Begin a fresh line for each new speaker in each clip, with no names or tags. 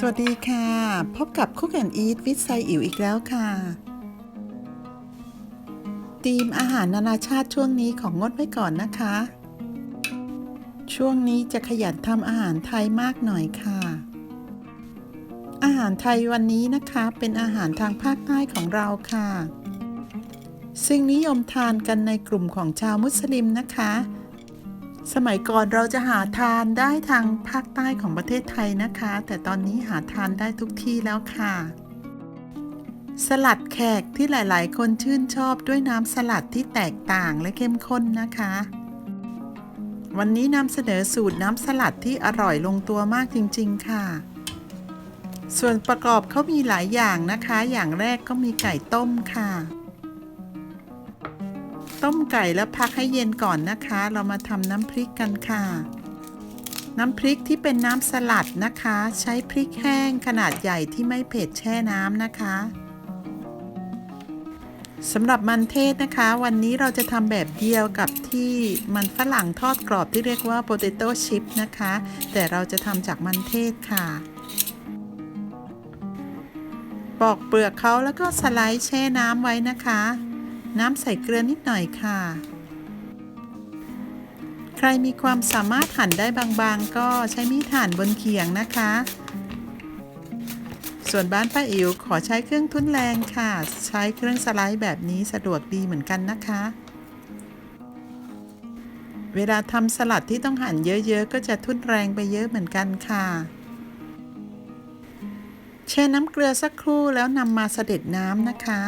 สวัสดีค่ะ พบกับคุกแอนอีทวิทไซอิ๋วอีกแล้วค่ะธีมอาหารนานาชาติช่วงนี้ของงดไว้ก่อนนะคะ ช่วงนี้จะขยันทำอาหารไทยมากหน่อยค่ะ อาหารไทยวันนี้นะคะเป็นอาหารทางภาคใต้ของเราค่ะ ซึ่งนิยมทานกันในกลุ่มของชาวมุสลิมนะคะ สมัยก่อนเราจะหาทานได้ทางภาคใต้ของประเทศไทยนะคะ แต่ตอนนี้หาทานได้ทุกที่แล้วค่ะ สลัดแขกที่หลายๆ คนชื่นชอบด้วยน้ำสลัดที่แตกต่างและเข้มข้นนะคะ วันนี้นำเสนอสูตรน้ำสลัดที่อร่อยลงตัวมากจริง ๆ ค่ะ ส่วนประกอบเขามีหลายอย่างนะคะ อย่างแรกก็มีไก่ต้มค่ะ ต้มไก่แล้วพักให้เย็นก่อนนะคะ เรามาทำน้ำพริกกันค่ะ น้ำพริกที่เป็นน้ำสลัดนะคะ ใช้พริกแห้งขนาดใหญ่ที่ไม่เผ็ดแช่น้ำนะคะสำหรับมันเทศนะคะ วันนี้เราจะทำแบบเดียวกับที่มันฝรั่งทอดกรอบที่เรียกว่า potato chip นะคะ แต่เราจะทำจากมันเทศค่ะ ปอกเปลือกเขาแล้วก็สไลด์แช่น้ำไว้นะคะ น้ำใส่เกลือนิดหน่อยค่ะ ใครมีความสามารถหั่นได้บางๆ ก็ใช้มีดหั่นบนเขียงนะคะ ส่วนบ้านป้าอิ๋วขอใช้เครื่องทุ่นแรงค่ะ ใช้เครื่องสไลด์แบบนี้สะดวกดีเหมือนกันนะคะ เวลาทำสลัดที่ต้องหั่นเยอะๆ ก็จะทุ่นแรงไปเยอะเหมือนกันค่ะแช่น้ำเกลือสักครู่แล้วนำมาเสด็จน้ำนะคะ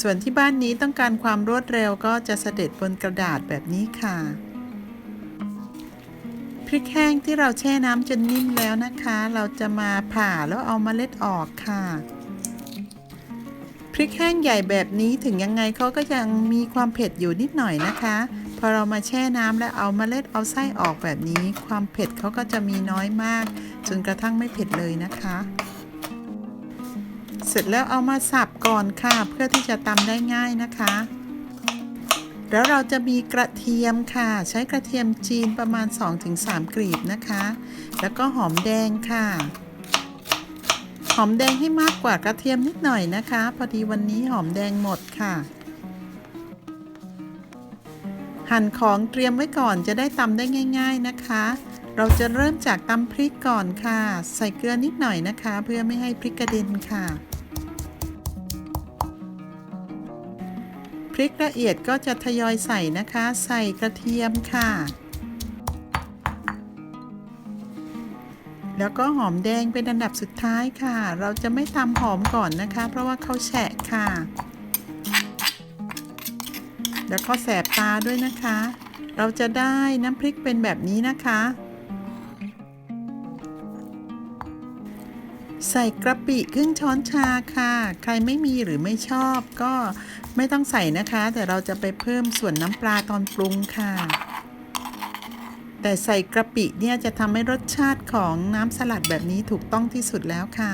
ส่วนที่บ้านนี้ต้องการความรวดเร็วก็จะเสด็จบนกระดาษแบบนี้ค่ะ พริกแห้งที่เราแช่น้ำจนนิ่มแล้วนะคะ เราจะมาผ่าแล้วเอามาเล็ดออกค่ะพริกแห้งใหญ่แบบนี้ถึงยังไงเขาก็ยังมีความเผ็ดอยู่นิดหน่อยนะคะ พอเรามาแช่น้ำแล้วเอาเมล็ดเอาไส้ออกแบบนี้ ความเผ็ดเขาก็จะมีน้อยมาก จนกระทั่งไม่เผ็ดเลยนะคะ เสร็จแล้วเอามาสับก่อนค่ะ เพื่อที่จะตำได้ง่ายนะคะ แล้วเราจะมีกระเทียมค่ะ ใช้กระเทียมจีนประมาณ 2-3 กลีบนะคะ แล้วก็หอมแดงค่ะ หอมแดงให้มากกว่ากระเทียมนิดหน่อยนะคะ พอดีวันนี้หอมแดงหมดค่ะ หั่นของเตรียมไว้ก่อนจะได้ตำได้ง่าย ๆนะคะเราจะเริ่มจากตำพริกก่อนค่ะ ใส่เกลือนิดหน่อยนะคะ เพื่อไม่ให้พริกกระเด็นค่ะ ริกละเอียดก็จะทยอยใส่นะคะ ใส่กระเทียมค่ะ แล้วก็หอมแดงเป็นอันดับสุดท้ายค่ะ เราจะไม่ตำหอมก่อนนะคะ เพราะว่าเขาแฉะค่ะ แล้วก็แสบตาด้วยนะคะ เราจะได้น้ำพริกเป็นแบบนี้นะคะ ใส่กระปิครึ่งช้อนชาค่ะ ใครไม่มีหรือไม่ชอบก็ไม่ต้องใส่นะคะ แต่เราจะไปเพิ่มส่วนน้ำปลาตอนปรุงค่ะ แต่ใส่กระปิเนี่ยจะทำให้รสชาติของน้ำสลัดแบบนี้ถูกต้องที่สุดแล้วค่ะ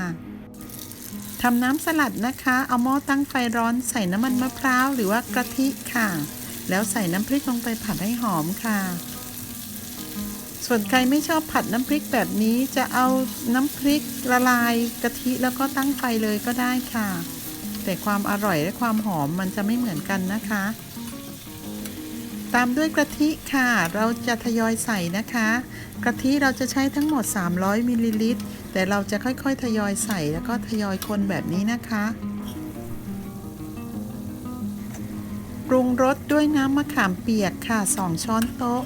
ทำน้ำสลัดนะคะ เอาหม้อตั้งไฟร้อนใส่น้ำมันมะพร้าวหรือว่ากะทิค่ะ แล้วใส่น้ำพริกลงไปผัดให้หอมค่ะ ส่วนใครไม่ชอบผัดน้ำพริกแบบนี้จะเอาน้ำพริกละลายกะทิแล้วก็ตั้งไฟเลยก็ได้ค่ะ แต่ความอร่อยและความหอมมันจะไม่เหมือนกันนะคะ ตามด้วยกะทิค่ะ เราจะทยอยใส่นะคะ กะทิเราจะใช้ทั้งหมด 300มิลลิลิตรแต่เราจะค่อยๆ ทยอยใส่แล้วก็ทยอยคนแบบนี้นะคะปรุงรสด้วยน้ำมะขามเปียกค่ะ 2 ช้อนโต๊ะ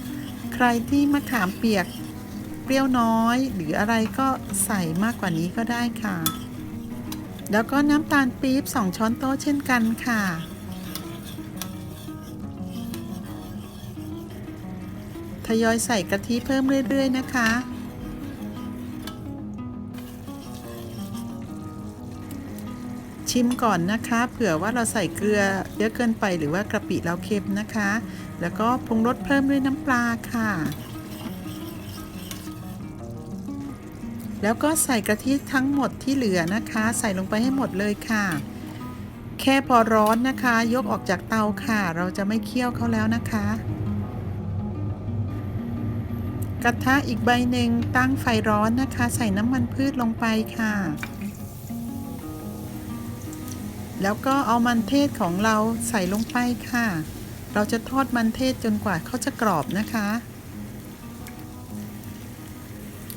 รที่มะขามเปียกเปรี้ยวน้อย หรืออะไรก็ใส่มากกว่านี้ก็ได้ค่ะ แล้วก็น้ำตาลปี๊บ2ช้อนโต๊ะเช่นกันค่ะ ทยอยใส่กะทิเพิ่มเรื่อย ๆ นะคะ ชิมก่อนนะคะ เผื่อว่าเราใส่เกลือเยอะเกินไปหรือว่ากระปิเราเค็มนะคะ แล้วก็ปรุงรสเพิ่มด้วยน้ำปลาค่ะ แล้วก็ใส่กะทิทั้งหมดที่เหลือนะคะ ใส่ลงไปให้หมดเลยค่ะ แค่พอร้อนนะคะ ยกออกจากเตาค่ะ เราจะไม่เคี่ยวเขาแล้วนะคะ กระทะอีกใบหนึ่งตั้งไฟร้อนนะคะ ใส่น้ำมันพืชลงไปค่ะ แล้วก็เอามันเทศของเราใส่ลงไปค่ะ เราจะทอดมันเทศจนกว่าเขาจะกรอบนะคะ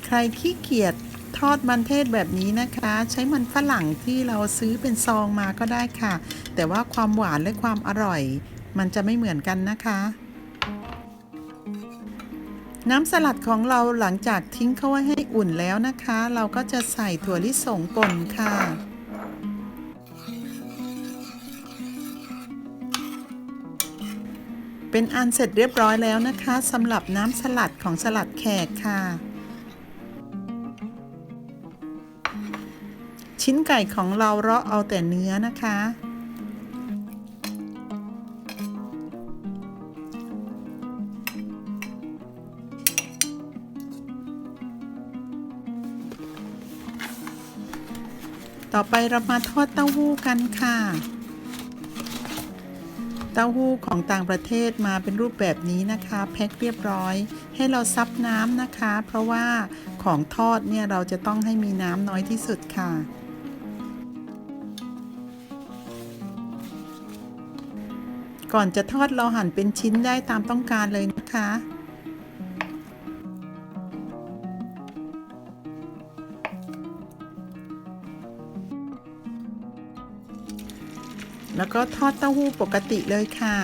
ใครขี้เกียจทอดมันเทศแบบนี้นะคะ ใช้มันฝรั่งที่เราซื้อเป็นซองมาก็ได้ค่ะ แต่ว่าความหวานและความอร่อย มันจะไม่เหมือนกันนะคะ น้ำสลัดของเราหลังจากทิ้งเขาไว้ให้อุ่นแล้วนะคะ เราก็จะใส่ถั่วลิสงป่นค่ะ เป็นอันเสร็จเรียบร้อยแล้วนะคะสำหรับน้ำสลัดของสลัดแขกค่ะ ชิ้นไก่ของเราเราะเอาแต่เนื้อนะคะต่อไปเรามาทอดเต้าหู้กันค่ะ เต้าหู้ของต่างประเทศมาเป็นรูปแบบนี้นะคะ แพ็คเรียบร้อย ให้เราซับน้ำนะคะ เพราะว่าของทอดเนี่ยเราจะต้องให้มีน้ำน้อยที่สุดค่ะ ก่อนจะทอดเราหั่นเป็นชิ้นได้ตามต้องการเลยนะคะ แล้วก็ทอดเต้าหู้ปกติเลยค่ะ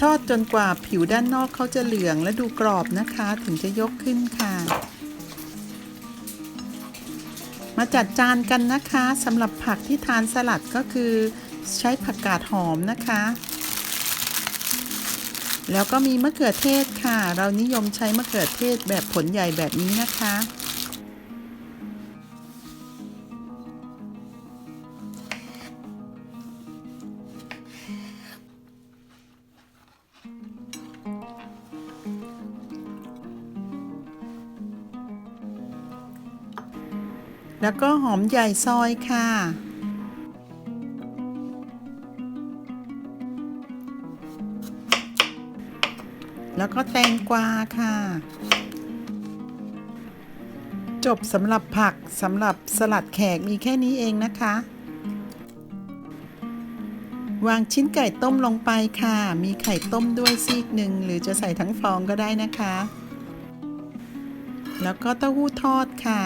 ทอดจนกว่าผิวด้านนอกเขาจะเหลืองและดูกรอบนะคะ ถึงจะยกขึ้นค่ะ มาจัดจานกันนะคะสำหรับผักที่ทานสลัดก็คือใช้ผักกาดหอมนะคะ แล้วก็มีมะเขือเทศค่ะ เรานิยมใช้มะเขือเทศแบบผลใหญ่แบบนี้นะคะ แล้วก็หอมใหญ่ซอยค่ะ แล้วก็แตงกวาค่ะ จบสำหรับผักสำหรับสลัดแขกมีแค่นี้เองนะคะ วางชิ้นไก่ต้มลงไปค่ะ มีไข่ต้มด้วยซีกหนึ่งหรือจะใส่ทั้งฟองก็ได้นะคะ แล้วก็เต้าหู้ทอดค่ะ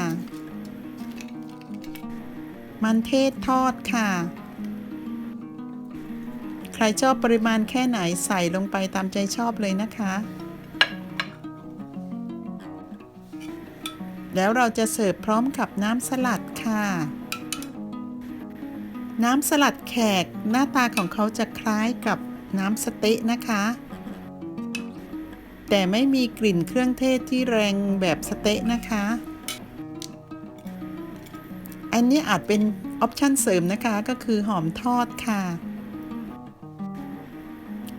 มันเทศทอดค่ะ ใครชอบปริมาณแค่ไหนใส่ลงไปตามใจชอบเลยนะคะ แล้วเราจะเสิร์ฟพร้อมกับน้ำสลัดค่ะ น้ำสลัดแขกหน้าตาของเขาจะคล้ายกับน้ำสเต๊ะนะคะ แต่ไม่มีกลิ่นเครื่องเทศที่แรงแบบสเต๊ะนะคะ อันนี้อาจเป็นออปชันเสริมนะคะก็คือหอมทอดค่ะ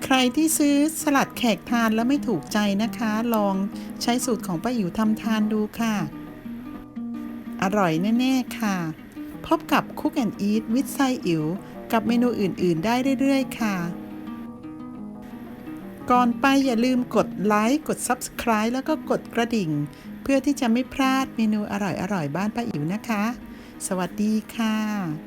ใครที่ซื้อสลัดแขกทานแล้วไม่ถูกใจนะคะ ลองใช้สูตรของป้าอิ๋วทำทานดูค่ะ อร่อยแน่ๆค่ะ พบกับ Cook and Eat with ไซอิ๋วกับเมนูอื่นๆ ได้เรื่อยๆ ค่ะ ก่อนไปอย่าลืมกดไลค์กด Subscribe แล้วก็กดกระดิ่ง เพื่อที่จะไม่พลาดเมนูอร่อยๆ บ้านป้าอิ๋วนะคะ สวัสดีค่ะ